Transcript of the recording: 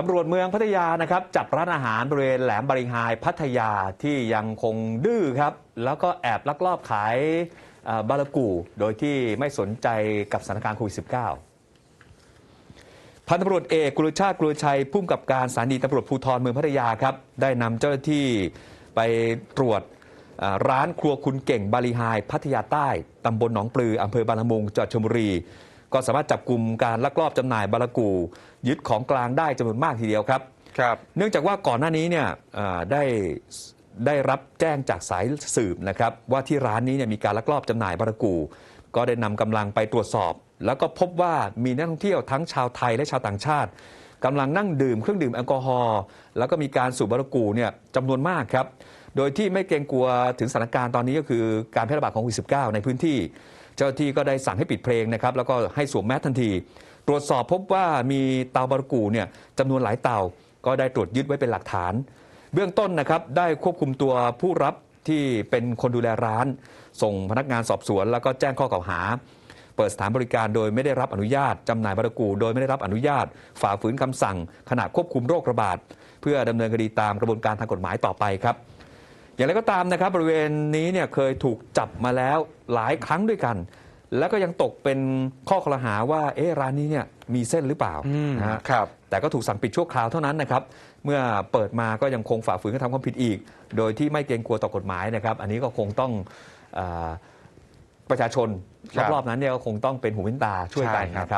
ตำรวจเมืองพัทยานะครับจับร้านอาหารบริเวณแหลมบริงไฮพัทยาที่ยังคงดื้อครับ แล้วก็แอบลักลอบขายบารากู โดยที่ไม่สนใจกับสถานการณ์โควิด -19 พันตำรวจเอกกุลชาติกุลชัยพุ่มกับการสถานีตำรวจภูธรเมืองพัทยาครับได้นำเจ้าหน้าที่ไปตรวจร้านครัวคุณเก่งบาลีไฮพัทยาใต้ตำบลหนองปลืออำเภอบางละมุงจังหวัดชลบุรี ก็สามารถจับกลุ่มการลักลอบจำหน่ายบารากู ยึดของกลางได้จำนวนมากทีเดียวครับครับ เนื่องจากว่าก่อนหน้านี้เนี่ยเอ่อได้ได้รับแจ้งจากสายสืบนะครับว่าที่ร้านนี้เนี่ยมีการลักลอบจำหน่ายบารากู ก็ได้นำกำลังไปตรวจสอบ แล้วก็พบว่ามีนักท่องเที่ยวทั้งชาวไทยและชาวต่างชาติกำลังนั่งดื่มเครื่องดื่มแอลกอฮอล์แล้วก็มีการสูบบารากูเนี่ยจำนวนมากครับ โดยที่ไม่เกรงกลัวถึงสถานการณ์ตอนนี้ก็คือการแพร่ระบาดของโควิด -19 ในพื้นที่ เจ้าที่ก็ได้สั่งให้ปิดเพลงนะครับแล้วก็ให้สวมแมสทันที ตรวจสอบพบว่ามีเตาบารากูเนี่ยจำนวนหลายเตาก็ได้ตรวจยึดไว้เป็นหลักฐาน เบื้องต้นนะครับได้ควบคุมตัวผู้รับที่เป็นคนดูแลร้าน ส่งพนักงานสอบสวน แล้วก็แจ้งข้อกล่าวหา เปิดสถานบริการโดยไม่ได้รับอนุญาตจำหน่ายบารากู โดยไม่ได้รับอนุญาต ฝ่าฝืนคำสั่งขณะควบคุมโรคระบาดเพื่อดำเนินคดีตามกระบวนการทางกฎหมายต่อไปครับ อย่างไรก็ตามนะครับ บริเวณนี้เนี่ยเคยถูกจับมาแล้วหลายครั้งด้วยกัน แล้วก็ยังตกเป็นข้อคลหาว่าเอ๊ะร้านนี้เนี่ยมีเส้นหรือเปล่าอืมนะฮะครับแต่ก็ถูกสั่งปิดชั่วคราวเท่านั้นนะครับ เมื่อเปิดมาก็ยังคงฝ่าฝืนกระทำความผิดอีก โดยที่ไม่เกรงกลัวต่อกฎหมายนะครับ อันนี้ก็คงต้องเออประชาชนครับรอบๆนั้นเนี่ยก็คงต้องเป็นหูเป็นตาช่วยกันใช่ครับนะครับ